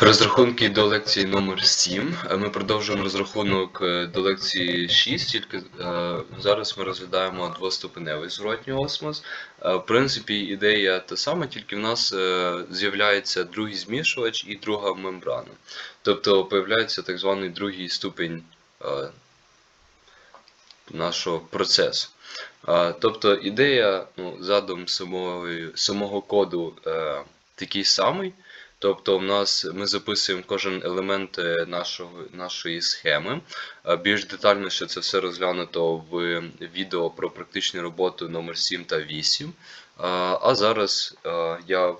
Розрахунки до лекції номер 7. Е, Ми продовжуємо розрахунок е, до лекції 6, тільки е, зараз ми розглядаємо двоступеневий зворотній осмос. В принципі, ідея та сама, тільки в нас з'являється другий змішувач і друга мембрана. Тобто появляється так званий другий ступень е, нашого процесу. Тобто ідея, ну, задум самого, коду такий самий. Тобто, у нас ми записуємо кожен елемент е, нашого, нашої схеми. Е, Більш детальніше це все розглянуто в відео про практичну роботу номер 7 та 8. Е, А зараз я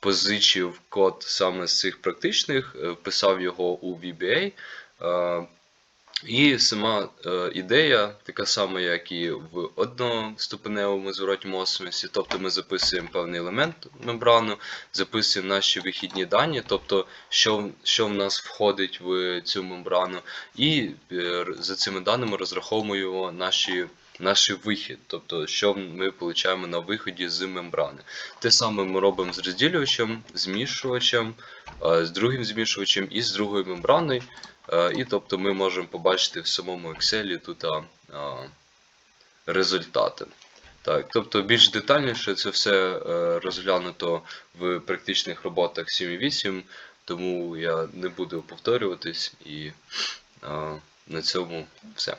позичив код саме з цих практичних, писав його у VBA. І сама е, ідея така сама, як і в одноступеневому зворотньому осмісі, Тобто ми записуємо певний елемент мембрану, записуємо наші вихідні дані, тобто що, що в нас входить в цю мембрану, і е, за цими даними розраховуємо наші. Наш вихід, тобто, що ми отримуємо на виході з мембрани. Те саме ми робимо з розділювачем, змішувачем, е, з другим змішувачем і з другою мембраною. Е, І тобто ми можемо побачити в самому Excel тут результати. Так, тобто більш детальніше це все е, розглянуто в практичних роботах 7.8, тому я не буду повторюватись і на цьому все.